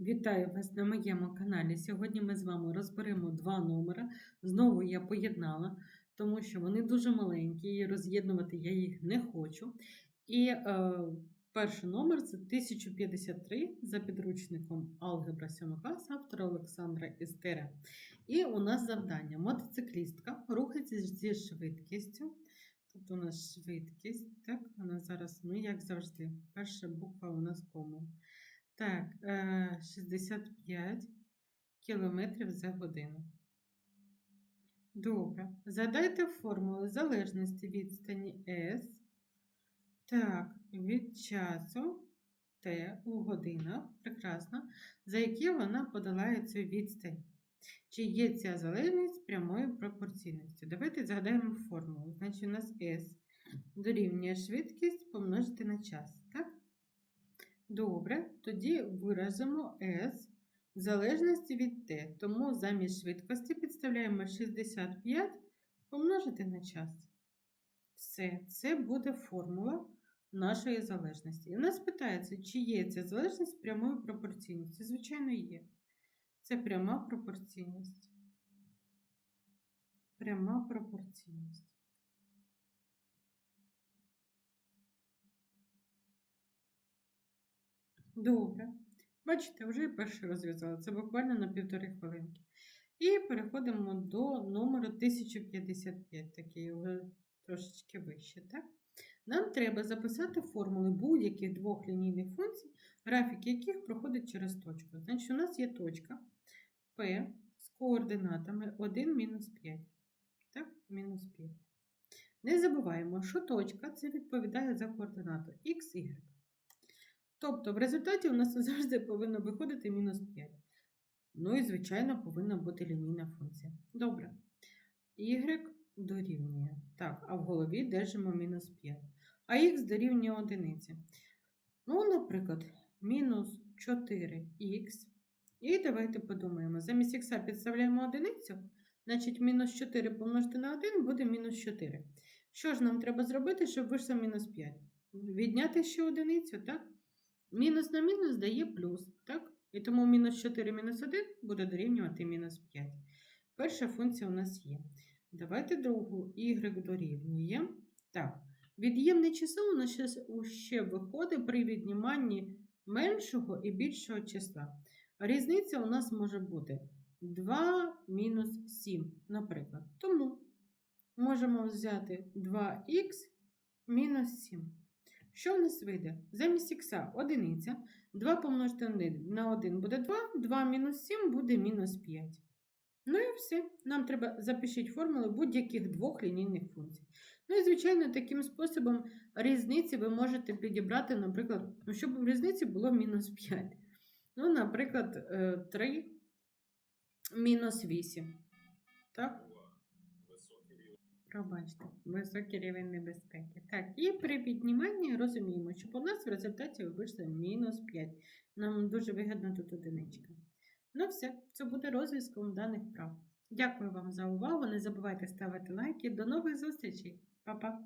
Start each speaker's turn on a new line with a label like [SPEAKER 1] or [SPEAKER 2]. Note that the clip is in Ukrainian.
[SPEAKER 1] Вітаю вас на моєму каналі. Сьогодні ми з вами розберемо два номери. Знову я поєднала, тому що вони дуже маленькі, і роз'єднувати я їх не хочу. І е, перший номер це 1053 за підручником Алгебра 7 клас автора Олександра Істера. І у нас завдання: мотоциклістка рухається зі швидкістю. Тобто у нас швидкість, так, вона зараз, ну як завжди, перша буква у нас кому. Так, е, 65 кілометрів за годину. Добре. Задайте формулу залежності відстані S. Так, від часу T у годинах. Прекрасно. За які вона подолає цю відстань. Чи є ця залежність прямою пропорційністю? Давайте згадаємо формулу. Значить, у нас S дорівнює швидкість помножити на час. Так? Добре, тоді виразимо S в залежності від t. Тому замість швидкості підставляємо 65 помножити на час. Все, це буде формула нашої залежності. І у нас питається, чи є ця залежність прямою пропорційністю. Звичайно, є. Це пряма пропорційність. Пряма пропорційність. Добре. Бачите, вже і перший розв'язала. Це буквально на півтори хвилинки. І переходимо до номеру 1055, такий вже трошечки вище. Так? Нам треба записати формули будь-яких двох лінійних функцій, графік яких проходить через точку. Значить, у нас є точка P з координатами 1 мінус 5. Так, мінус 5. Не забуваємо, що точка це відповідає за координату x, y. Тобто, в результаті у нас завжди повинно виходити мінус 5. Ну і, звичайно, повинна бути лінійна функція. Добре. Y дорівнює. Так, а в голові держимо мінус 5. А х дорівнює одиниці. Ну, наприклад, мінус 4х. І давайте подумаємо. Замість х підставляємо одиницю. Значить, мінус 4 помножити на 1 буде мінус 4. Що ж нам треба зробити, щоб вийшло мінус 5? Відняти ще одиницю, так? Мінус на мінус дає плюс, так? І тому мінус 4 мінус 1 буде дорівнювати мінус 5. Перша функція у нас є. Давайте другу y дорівнює. Так, від'ємне число у нас ще, ще виходить при відніманні меншого і більшого числа. Різниця у нас може бути 2 мінус 7, наприклад. Тому можемо взяти 2х мінус 7. Що в нас вийде? Замість х одиниця. 2 помножити на 1 буде 2, 2 мінус 7 буде мінус 5. Ну і все. Нам треба запишіть формули будь-яких двох лінійних функцій. Ну і, звичайно, таким способом різниці ви можете підібрати, наприклад, ну, щоб в різниці було мінус 5. Ну, наприклад, 3 мінус 8. Так? Пробачте, високий рівень небезпеки. Так, і при підніманні розуміємо, що у нас в результаті вийшло мінус 5. Нам дуже вигідно тут одиничка. Ну все, це буде розв'язком даних прав. Дякую вам за увагу. Не забувайте ставити лайки. До нових зустрічей. Па-па!